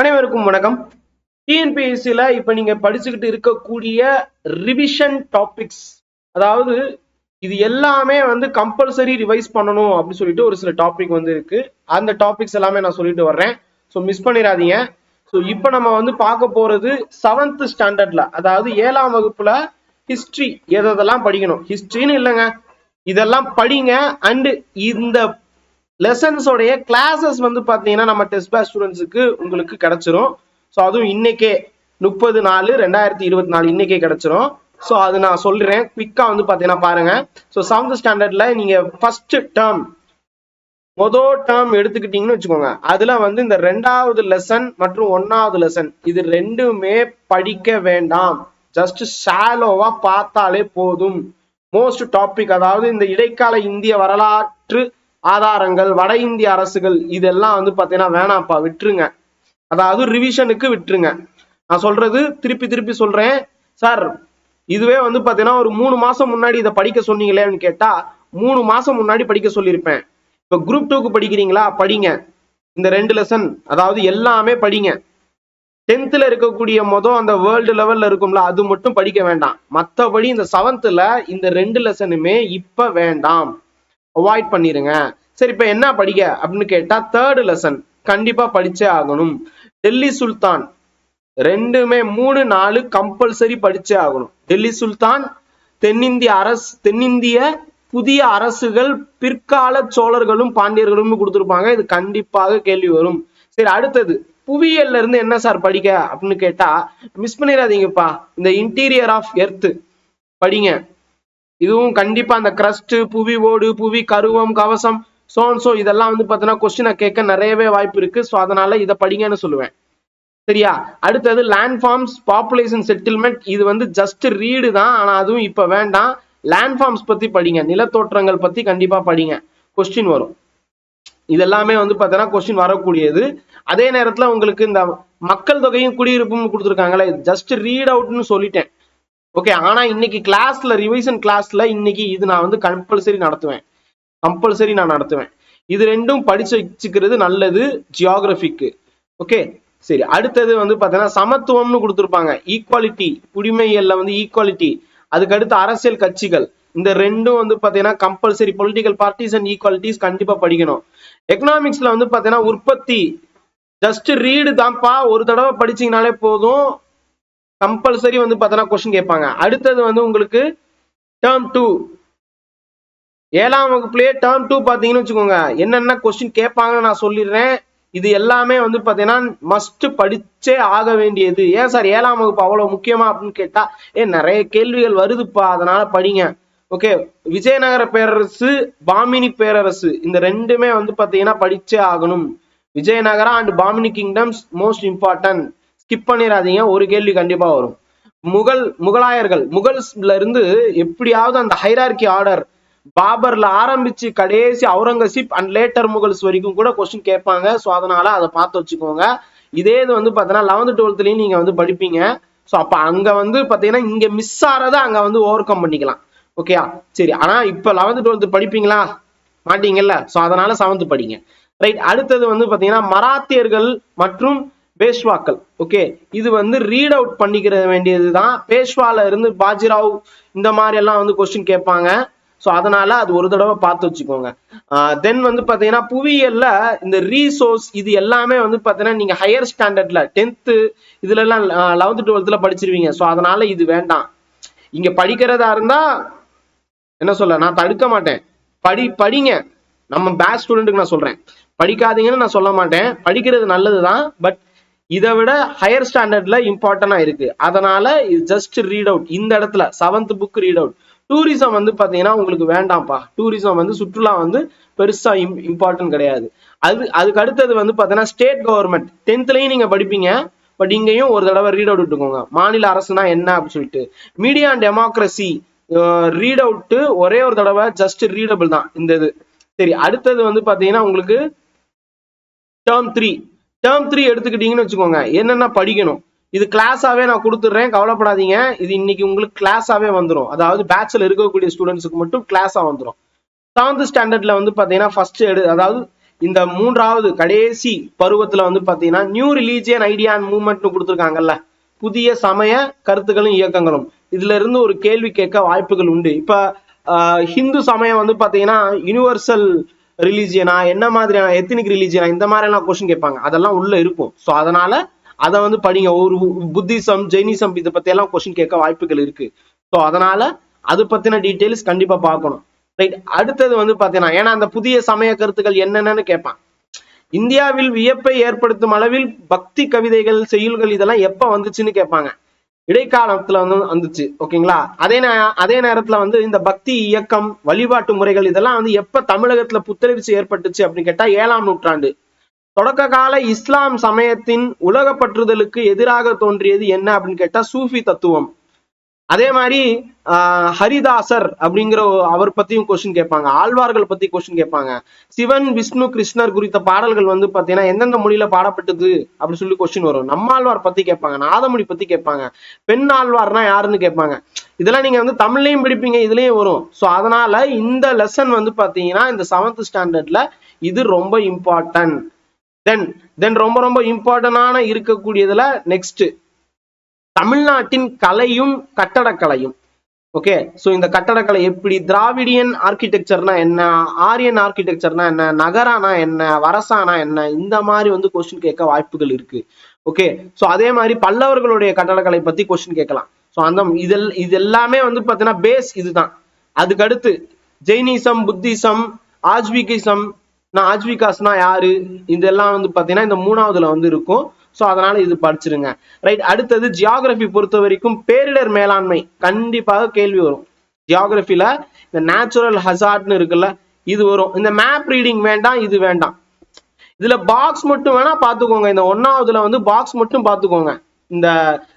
அனைவருக்கும் வணக்கம். டிஎன்பிஎஸ்சியில் இப்போ நீங்கள் படிச்சுக்கிட்டு இருக்கக்கூடிய ரிவிஷன் டாபிக்ஸ் அதாவது இது எல்லாமே வந்து கம்பல்சரி ரிவைஸ் பண்ணணும் அப்படின்னு சொல்லிட்டு ஒரு சில டாபிக் வந்து இருக்கு. அந்த டாபிக்ஸ் எல்லாமே நான் சொல்லிட்டு வர்றேன். ஸோ மிஸ் பண்ணிடாதீங்க. ஸோ இப்போ நம்ம வந்து பார்க்க போறது செவன்த் ஸ்டாண்டர்ட்ல அதாவது ஏழாம் வகுப்பில் ஹிஸ்ட்ரி எதெல்லாம் படிக்கணும்? ஹிஸ்ட்ரின்னு இல்லைங்க. இதெல்லாம் படிங்க அண்டு இந்த லெசன்ஸோடைய கிளாஸஸ் வந்து பார்த்தீங்கன்னா நம்ம டெஸ்ட் பேஸ் ஸ்டூடெண்ட்ஸுக்கு உங்களுக்கு கிடைச்சிரும். ஸோ அதுவும் இன்னைக்கே முப்பது நாலு ரெண்டாயிரத்தி இருபத்தி நாலு இன்னைக்கே கிடச்சிரும். ஸோ அது நான் சொல்கிறேன் குவிக்காக வந்து பார்த்தீங்கன்னா பாருங்கள் ஸோ செவன்த் ஸ்டாண்டர்டில் நீங்கள் ஃபஸ்ட்டு டேர்ம் மொதல் டேர்ம் எடுத்துக்கிட்டீங்கன்னு வச்சுக்கோங்க. அதில் வந்து இந்த ரெண்டாவது லெசன் மற்றும் ஒன்றாவது லெசன் இது ரெண்டுமே படிக்க வேண்டாம். ஜஸ்ட் ஷாலோவாக பார்த்தாலே போதும். மோஸ்ட் டாபிக் அதாவது இந்த இடைக்கால இந்திய வரலாற்று ஆதாரங்கள் வட இந்திய அரசுகள் இதெல்லாம் வந்து பார்த்தீங்கன்னா வேணாம்ப்பா விட்டுருங்க. அதாவது ரிவிஷனுக்கு விட்டுருங்க. நான் சொல்றது திருப்பி திருப்பி சொல்றேன். சார் இதுவே வந்து பார்த்தீங்கன்னா ஒரு மூணு மாசம் முன்னாடி இதை படிக்க சொன்னீங்களேன்னு கேட்டா மூணு மாசம் முன்னாடி படிக்க சொல்லியிருப்பேன். இப்போ குரூப் டூக்கு படிக்கிறீங்களா? படிங்க. இந்த ரெண்டு லெசன் அதாவது எல்லாமே படிங்க. டென்த்தில் இருக்கக்கூடிய மொதல் அந்த வேர்ல்டு லெவல்ல இருக்கும்ல அது மட்டும் படிக்க வேண்டாம். மற்றபடி இந்த செவன்த்தில் இந்த ரெண்டு லெசனுமே இப்போ வேண்டாம். அவாய்ட் பண்ணிருங்க. சரி இப்ப என்ன படிக்க? அப்படின்னு கேட்டா தேர்டு லெசன் கண்டிப்பா படிச்சே ஆகணும். டெல்லி சுல்தான். ரெண்டுமே மூணு நாலு கம்பல்சரி படிச்சே ஆகணும். டெல்லி சுல்தான் தென்னிந்திய அரசு தென்னிந்திய புதிய அரசுகள் பிற்கால சோழர்களும் பாண்டியர்களும் கொடுத்துருப்பாங்க. இது கண்டிப்பாக கேள்வி வரும். சரி அடுத்தது. புவியியல்ல இருந்து என்ன சார் படிக்க? அப்படின்னு கேட்டா மிஸ் பண்ணிடாதீங்கப்பா. இந்த இன்டீரியர் ஆஃப் எர்த் படிங்க. இதுவும் கண்டிப்பா அந்த கிரஸ்ட் புவி ஓடு புவி கருவம் கவசம் சோன் சோ இதெல்லாம் வந்து பார்த்தீங்கன்னா கொஸ்டினை கேட்க நிறையவே வாய்ப்பு இருக்கு. ஸோ அதனால இதை படிங்கன்னு சொல்லுவேன். சரியா? அடுத்தது லேண்ட் ஃபார்ம்ஸ் பாப்புலேஷன் செட்டில்மெண்ட் இது வந்து ஜஸ்ட் ரீடு தான் ஆனா அதுவும் இப்ப வேண்டாம். லேண்ட் ஃபார்ம்ஸ் பத்தி படிங்க. நிலத்தோற்றங்கள் பத்தி கண்டிப்பா படிங்க. கொஸ்டின் வரும். இதெல்லாமே வந்து பார்த்தீங்கன்னா கொஸ்டின் வரக்கூடியது. அதே நேரத்துல உங்களுக்கு இந்த மக்கள் தொகையும் குடியிருப்பும் கொடுத்துருக்காங்களே ஜஸ்ட் ரீட் அவுட்னு சொல்லிட்டேன். ஓகே ஆனா இன்னைக்கு கிளாஸ்ல ரிவிஷன் கிளாஸ்ல இன்னைக்கு இது நான் வந்து கம்பல்சரி நடத்துவேன். கம்பல்சரி நான் நடத்துவேன். இது ரெண்டும் படிச்சு வச்சுக்கிறது நல்லது ஜியாகிரபிக்கு ஓகே சரி அடுத்தது வந்து பார்த்தீங்கன்னா சமத்துவம்னு கொடுத்துருப்பாங்க. ஈக்குவாலிட்டி குடிமையல்ல வந்து ஈக்குவாலிட்டி அதுக்கடுத்து அரசியல் கட்சிகள். இந்த ரெண்டும் வந்து பார்த்தீங்கன்னா compulsory political parties and equalities கண்டிப்பா படிக்கணும். எக்கனாமிக்ஸ்ல வந்து பார்த்தீங்கன்னா உற்பத்தி. ஜஸ்ட் ரீடு தான்ப்பா. ஒரு தடவை படிச்சீங்கனாலே போதும். கம்பல்சரி வந்து பார்த்தோன்னா கொஸ்டின் கேட்பாங்க. அடுத்தது வந்து உங்களுக்கு டேர்ம் டூ ஏழாம் வகுப்புலேயே டேர்ம் டூ பார்த்தீங்கன்னு வச்சுக்கோங்க. என்னென்ன கொஸ்டின் கேட்பாங்கன்னு நான் சொல்லிடுறேன். இது எல்லாமே வந்து பார்த்தீங்கன்னா மஸ்ட் படிச்சே ஆக வேண்டியது. ஏன் சார் ஏழாம் வகுப்பு அவ்வளோ முக்கியமா அப்படின்னு கேட்டா ஏன் நிறைய கேள்விகள் வருதுப்பா. அதனால படிங்க. ஓகே விஜயநகர பேரரசு பாமினி பேரரசு. இந்த ரெண்டுமே வந்து பார்த்தீங்கன்னா படிச்சே ஆகணும். Vijayanagara and Bahmani kingdoms most important skip பண்ணிடாதீங்க ஒரு கேள்வி கண்டிப்பா வரும். முகல் முகலாயர்கள் முகல்ஸ்ல இருந்து எப்படியாவது அந்த ஹைரார்கி ஆர்டர் பாபர்ல ஆரம்பிச்சு கடைசி அவுரங்கசீப் அண்ட் லேட்டர் முகல்ஸ் வரைக்கும் கூட கொஸ்டின் கேட்பாங்க. ஸோ அதனால அதை பார்த்து வச்சுக்கோங்க. இதே இது வந்து பார்த்தீங்கன்னா லெவன்த் டுவெல்த்லயும் நீங்க வந்து படிப்பீங்க. ஸோ அப்போ அங்க வந்து பார்த்தீங்கன்னா இங்க மிஸ் ஆறதை அங்க வந்து ஓவர் கம் பண்ணிக்கலாம். ஓகேயா சரி. ஆனா இப்போ லெவன்த் டுவெல்த் படிப்பீங்களா? மாட்டீங்கல்ல? ஸோ அதனால செவன்த் படிங்க. ரைட் அடுத்தது வந்து பார்த்தீங்கன்னா மராத்தியர்கள் மற்றும் பேஷ்வாக்கள். ஓகே இது வந்து ரீட் அவுட் பண்ணிக்கிற வேண்டியது தான் பேஷ்வால இருந்து பாஜிராவ் இந்த மாதிரி எல்லாம் வந்து கொஸ்டின் கேட்பாங்க. ஸோ அதனால அது ஒரு தடவை பார்த்து வச்சுக்கோங்க. தென் வந்து பார்த்தீங்கன்னா புவியியல்ல இந்த ரீசோர்ஸ் இது எல்லாமே வந்து பார்த்தீங்கன்னா நீங்க ஹையர் ஸ்டாண்டர்ட்ல டென்த்து இதுல எல்லாம் லெவன்த் டுவெல்த்ல படிச்சிருவீங்க. ஸோ அதனால இது வேண்டாம். இங்க படிக்கிறதா இருந்தா என்ன சொல்ல நான் தடுக்க மாட்டேன். படி படிங்க. நம்ம பேட்ச் ஸ்டூடெண்ட்டுக்கு நான் சொல்றேன். படிக்காதீங்கன்னு நான் சொல்ல மாட்டேன். படிக்கிறது நல்லது தான் பட் இதை விட ஹையர் ஸ்டாண்டர்ட்ல இம்பார்ட்டன்டா இருக்கு. அதனால ஜஸ்ட் ரீட் அவுட் இந்த இடத்துல seventh book read out tourism வந்து பாத்தீங்கன்னா உங்களுக்கு வேண்டாம்ப்பா. டூரிசம் வந்து சுற்றுலா வந்து பெருசா இம்பார்ட்டன்ட் கிடையாது. அது அதுக்கு அடுத்தது வந்து பாத்தீங்கன்னா ஸ்டேட் கவர்மெண்ட் டென்த்லயும் நீங்க படிப்பீங்க. பட் இங்கேயும் ஒரு தடவை ரீட் அவுட் விட்டுக்கோங்க. மாநில அரசுனா என்ன அப்படின்னு சொல்லிட்டு. Media and democracy read out ஒரே ஒரு தடவை ஜஸ்ட் ரீடபிள் தான். இந்த இது. சரி அடுத்தது வந்து பாத்தீங்கன்னா உங்களுக்கு டேர்ம் த்ரீ டேர்ம் த்ரீ எடுத்துக்கிட்டீங்கன்னு வச்சுக்கோங்க. என்னென்ன படிக்கணும்? இது கிளாஸாகவே நான் கொடுத்துட்றேன். கவலைப்படாதீங்க. இது இன்னைக்கு உங்களுக்கு கிளாஸாகவே வந்துடும் அதாவது பேச்சில் இருக்கக்கூடிய ஸ்டூடெண்ட்ஸுக்கு மட்டும் கிளாஸாக வந்துடும் செவன்த் ஸ்டாண்டர்டில் வந்து பார்த்தீங்கன்னா ஃபர்ஸ்ட் எடு அதாவது இந்த மூன்றாவது கடைசி பருவத்தில் வந்து பார்த்தீங்கன்னா நியூ ரிலீஜியன் ஐடியா அண்ட் மூவ்மெண்ட்னு கொடுத்துருக்காங்கல்ல. புதிய சமய கருத்துக்களும் இயக்கங்களும். இதுல இருந்து ஒரு கேள்வி கேட்க வாய்ப்புகள் உண்டு. இப்போ ஹிந்து சமயம் வந்து பார்த்தீங்கன்னா யூனிவர்சல் ரிலீஜியனா என்ன மாதிரியான எத்தனிக் ரிலீஜியனா இந்த மாதிரி கொஸ்டின் கேட்பாங்க. அதெல்லாம் உள்ள இருக்கும். ஸோ அதனால அதை வந்து படிங்க. ஒரு புத்திசம் ஜெயினிசம் இதை பத்தி எல்லாம் கொஸ்டின் கேட்க வாய்ப்புகள் இருக்கு. ஸோ அதனால அது பத்தின டீட்டெயில்ஸ் கண்டிப்பா பார்க்கணும். ரைட் அடுத்தது வந்து பாத்தீங்கன்னா ஏன்னா அந்த புதிய சமய கருத்துக்கள் என்னென்னு கேட்பான். இந்தியாவில் வியப்பை ஏற்படுத்தும் அளவில் பக்தி கவிதைகள் செய்யுள்கள் இதெல்லாம் எப்ப வந்துச்சுன்னு கேட்பாங்க. இடைக்காலத்துல வந்து வந்துச்சு ஓகேங்களா? அதே அதே நேரத்துல வந்து இந்த பக்தி இயக்கம் வழிபாட்டு முறைகள் இதெல்லாம் வந்து எப்ப தமிழகத்துல புத்துணர்ச்சி ஏற்பட்டுச்சு அப்படின்னு கேட்டா ஏழாம் நூற்றாண்டு. தொடக்க கால இஸ்லாம் சமயத்தின் உலகப்பற்றுதலுக்கு எதிராக தோன்றியது என்ன அப்படின்னு கேட்டா சூஃபி தத்துவம். அதே மாதிரி ஹரிதாசர் அப்படிங்கிற அவர் பத்தியும் கொஸ்டின் கேட்பாங்க. ஆழ்வார்கள் பத்தி கொஸ்டின் கேட்பாங்க. சிவன் விஷ்ணு கிருஷ்ணர் குறித்த பாடல்கள் வந்து பாத்தீங்கன்னா எந்தெந்த மொழியில பாடப்பட்டது அப்படின்னு சொல்லி கொஸ்டின் வரும். நம்மாழ்வார் பத்தி கேட்பாங்க. நாதமொழி பத்தி கேட்பாங்க. பெண் ஆழ்வார்னா யாருன்னு கேட்பாங்க. இதெல்லாம் நீங்க வந்து தமிழ்லையும் படிப்பீங்க இதுலயும் வரும். ஸோ அதனால இந்த லெசன் வந்து பாத்தீங்கன்னா இந்த செவன்த் ஸ்டாண்டர்ட்ல இது ரொம்ப இம்பார்ட்டன்ட் தென் தென் ரொம்ப ரொம்ப இம்பார்ட்டன்டான இருக்கக்கூடியதுல நெக்ஸ்ட் தமிழ்நாட்டின் கலையும் கட்டடக்கலையும். ஓகே ஸோ இந்த கட்டடக்கலை எப்படி? திராவிடியன் ஆர்கிடெக்சர்னா என்ன? ஆரியன் ஆர்கிடெக்சர்னா என்ன? நகரானா என்ன? வரசானா என்ன? இந்த மாதிரி வந்து கொஸ்டின் கேட்க வாய்ப்புகள் இருக்கு. ஓகே ஸோ அதே மாதிரி பல்லவர்களுடைய கட்டடக்கலை பத்தி கொஸ்டின் கேட்கலாம். ஸோ அந்த இதெல் இது எல்லாமே வந்து பார்த்தீங்கன்னா பேஸ் இதுதான். அதுக்கடுத்து ஜெயினிசம் புத்திசம் ஆஜ்விகிசம் நான் ஆஜ்விகாஸ்னா யாரு? இதெல்லாம் வந்து பார்த்தீங்கன்னா இந்த மூணாவதுல வந்து இருக்கும். ஸோ அதனால இது படிச்சிருங்க. ரைட் அடுத்தது ஜியாகிரபி பொறுத்த வரைக்கும் பேரிடர் மேலாண்மை கண்டிப்பாக கேள்வி வரும். ஜியாகிரபியில இந்த நேச்சுரல் ஹசார்ட்னு இருக்குல்ல இது வரும். இந்த மேப் ரீடிங் வேண்டாம் இது வேண்டாம். இதுல பாக்ஸ் மட்டும் வேணா பாத்துக்கோங்க இந்த ஒன்னாவதுல வந்து பாக்ஸ் மட்டும் பாத்துக்கோங்க இந்த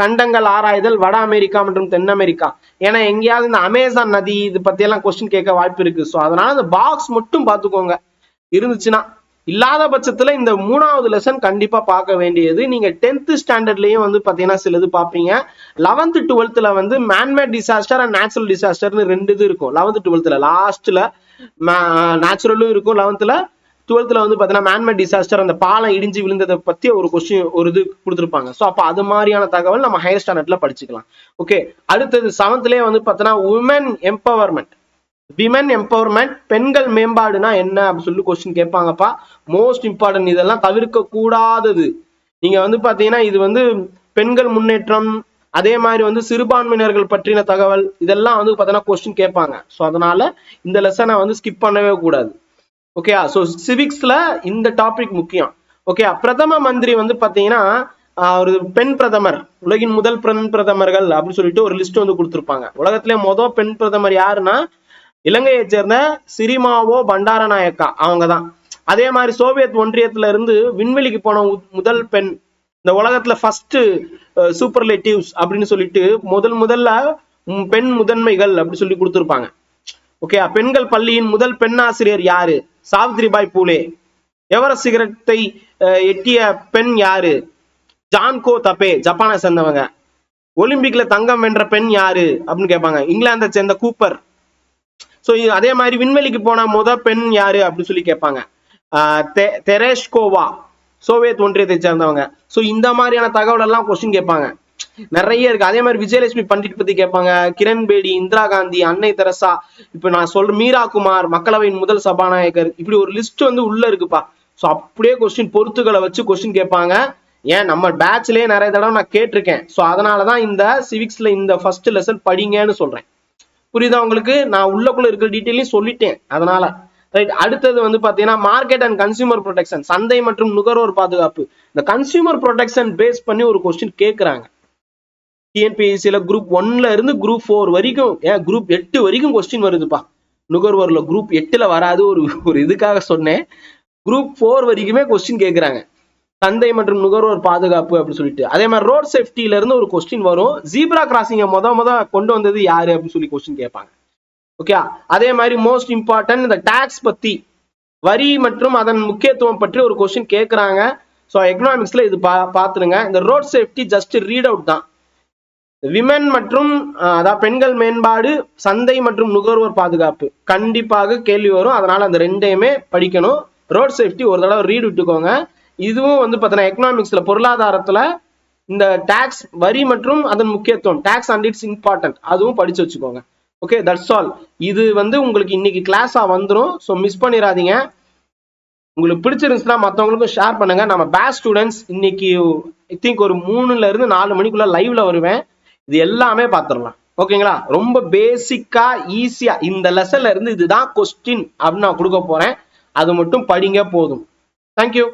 கண்டங்கள் ஆராய்தல் வட அமெரிக்கா மற்றும் தென் அமெரிக்கா. ஏன்னா எங்கேயாவது இந்த அமேசான் நதி இது பத்தி எல்லாம் கொஸ்டின் கேட்க வாய்ப்பு இருக்கு. ஸோ அதனால இந்த பாக்ஸ் மட்டும் பாத்துக்கோங்க இருந்துச்சுன்னா இல்லாத பட்சத்தில் இந்த மூணாவது லெசன் கண்டிப்பாக பார்க்க வேண்டியது. நீங்கள் டென்த்து ஸ்டாண்டர்ட்லேயும் வந்து பார்த்தீங்கன்னா சிலது பார்ப்பீங்க. லெவன்த்து டுவெல்த்தில் வந்து man made disaster and natural டிசாஸ்டர்னு ரெண்டு இது இருக்கும். லெவன்த்து டுவெல்த்தில் லாஸ்ட்டில் நேச்சுரலும் இருக்கும். லெவன்த்தில் டுவெல்த்தில் வந்து பார்த்தீங்கன்னா மேன்மேட் டிசாஸ்டர் அந்த பாலம் இடிஞ்சு விழுந்ததை பற்றி ஒரு கொஸ்டின் ஒரு இது கொடுத்துருப்பாங்க. ஸோ அப்போ அது மாதிரியான தகவல் நம்ம ஹையர் ஸ்டாண்டர்டில் படிச்சுக்கலாம். ஓகே அடுத்தது செவன்த்துலேயே வந்து பாத்தீங்கன்னா உமன் எம்பவர்மெண்ட் விமன் எம்பவர்மெண்ட் பெண்கள் மேம்பாடுனா என்ன அப்படின்னு சொல்லி கொஸ்டின் கேட்பாங்கப்பா. மோஸ்ட் இம்பார்ட்டன்ட் இதெல்லாம் தவிர்க்க கூடாதது நீங்க வந்து பாத்தீங்கன்னா இது வந்து பெண்கள் முன்னேற்றம் அதே மாதிரி வந்து சிறுபான்மையினர்கள் பற்றின தகவல் இதெல்லாம் வந்து பாத்தீங்கன்னா கொஸ்டின் கேட்பாங்க. ஸோ அதனால இந்த லெசனை வந்து ஸ்கிப் பண்ணவே கூடாது. ஓகேயா ஸோ சிவிக்ஸ்ல இந்த டாபிக் முக்கியம். ஓகே பிரதம மந்திரி வந்து பாத்தீங்கன்னா ஒரு பெண் பிரதமர் உலகின் முதல் பெண் பிரதமர்கள் அப்படின்னு சொல்லிட்டு ஒரு லிஸ்ட் வந்து கொடுத்துருப்பாங்க. உலகத்திலே மொதல் பெண் பிரதமர் யாருன்னா இலங்கையை சேர்ந்த சிரிமாவோ பண்டாரநாயக்கா அவங்க தான் அதே மாதிரி சோவியத் ஒன்றியத்துல இருந்து விண்வெளிக்கு போன முதல் பெண் இந்த உலகத்துல ஃபர்ஸ்ட் சூப்பர்லேட்டிவ்ஸ் அப்படின்னு சொல்லிட்டு முதல் முதல்ல பெண் முதன்மைகள் அப்படி சொல்லி கொடுத்துருப்பாங்க. ஓகே பெண்கள் பள்ளியின் முதல் பெண் ஆசிரியர் யாரு? சாவித்ரிபாய் பூலே. எவரெஸ்ட் சிகரத்தை எட்டிய பெண் யாரு? ஜான்கோ தபே ஜப்பானை சேர்ந்தவங்க. ஒலிம்பிக்ல தங்கம் வென்ற பெண் யாரு? அப்படின்னு கேட்பாங்க. இங்கிலாந்தை சேர்ந்த கூப்பர். ஸோ அதே மாதிரி விண்வெளிக்கு போன முத பெண் யாரு அப்படின்னு சொல்லி கேட்பாங்க. ஆஹ் தெ- தெரேஷ்கோவா சோவியத் ஒன்றியத்தை சேர்ந்தவங்க. ஸோ இந்த மாதிரியான தகவல் எல்லாம் கொஸ்டின் கேட்பாங்க. நிறைய இருக்கு. அதே மாதிரி விஜயலட்சுமி பண்டிட் பத்தி கேட்பாங்க. கிரண் பேடி இந்திரா காந்தி அன்னை தெரசா. இப்ப நான் சொல்ற மீரா குமார் மக்களவையின் முதல் சபாநாயகர். இப்படி ஒரு லிஸ்ட் வந்து உள்ள இருக்குப்பா. ஸோ அப்படியே கொஸ்டின் பொறுத்துக்களை வச்சு கொஸ்டின் கேட்பாங்க. ஏன்? நம்ம பேட்ச்லயே நிறைய தடவை நான் கேட்டிருக்கேன். ஸோ அதனாலதான் இந்த சிவிக்ஸ்ல இந்த ஃபர்ஸ்ட் லெசன் படிங்கன்னு சொல்றேன். புரியுதா உங்களுக்கு? நான் உள்ளக்குள்ள இருக்கிற டீட்டெயிலையும் சொல்லிட்டேன் அதனால. ரைட் அடுத்தது வந்து பாத்தீங்கன்னா மார்க்கெட் அண்ட் கன்சியூமர் ப்ரொடெக்ஷன் சந்தை மற்றும் நுகர்வோர் பாதுகாப்பு. இந்த கன்சியூமர் ப்ரொடெக்ஷன் பேஸ் பண்ணி ஒரு கொஸ்டின் கேட்கறாங்க டிஎன்பிஎஸ்சியில குரூப் ஒன்ல இருந்து குரூப் ஃபோர் வரைக்கும் ஏன் குரூப் எட்டு வரைக்கும் கொஸ்டின் வருதுப்பா. நுகர்வோர்ல குரூப் எட்டுல வராது ஒரு ஒரு இதுக்காக சொன்னேன். குரூப் ஃபோர் வரைக்குமே கொஸ்டின் கேட்கறாங்க சந்தை மற்றும் நுகர்வோர் பாதுகாப்பு அப்படின்னு சொல்லிட்டு. அதே மாதிரி ரோட் சேஃப்டில இருந்து ஒரு கொஸ்டின் வரும். ஜீப்ரா கிராசிங்க முத முத கொண்டு வந்தது யாரு அப்படின்னு சொல்லி கொஸ்டின் கேட்பாங்க. ஓகே அதே மாதிரி மோஸ்ட் இம்பார்ட்டன்ட் இந்த டாக்ஸ் பத்தி வரி மற்றும் அதன் முக்கியத்துவம் பற்றி ஒரு கொஸ்டின் கேட்கறாங்க. ஸோ எக்கனாமிக்ஸ்ல இது பா பார்த்துருங்க இந்த road safety just read out தான். விமன் மற்றும் அதாவது பெண்கள் மேம்பாடு சந்தை மற்றும் நுகர்வோர் பாதுகாப்பு. கண்டிப்பாக கேள்வி வரும். அதனால அந்த ரெண்டையுமே படிக்கணும். ரோட் சேஃப்டி ஒரு தடவை ரீட் விட்டுக்கோங்க. இதுவும் வந்து பார்த்தீங்கன்னா எக்கனாமிக்ஸ்ல பொருளாதாரத்துல இந்த டாக்ஸ் வரி மற்றும் அதன் முக்கியத்துவம் டாக்ஸ் அண்ட் இட்ஸ் இம்பார்ட்டன்ட் அதுவும் படிச்சு வச்சுக்கோங்க. ஓகே தட்ஸ் ஆல் இது வந்து உங்களுக்கு இன்னைக்கு கிளாஸா வந்துடும் ஸோ மிஸ் பண்ணிடாதீங்க உங்களுக்கு பிடிச்சிருந்துச்சுன்னா மற்றவங்களுக்கும் ஷேர் பண்ணுங்க. நம்ம பேட்ச் ஸ்டூடெண்ட்ஸ் இன்னைக்கு ஐ திங்க் ஒரு மூணுல இருந்து நாலு மணிக்குள்ள லைவ்ல வருவேன். இது எல்லாமே பார்த்துடலாம் ஓகேங்களா ரொம்ப பேசிக்கா ஈஸியா இந்த லெசன்ல இருந்து இதுதான் கொஸ்டின் அப்படின்னு நான் கொடுக்க போறேன். அது மட்டும் படிங்க போதும். தேங்க்யூ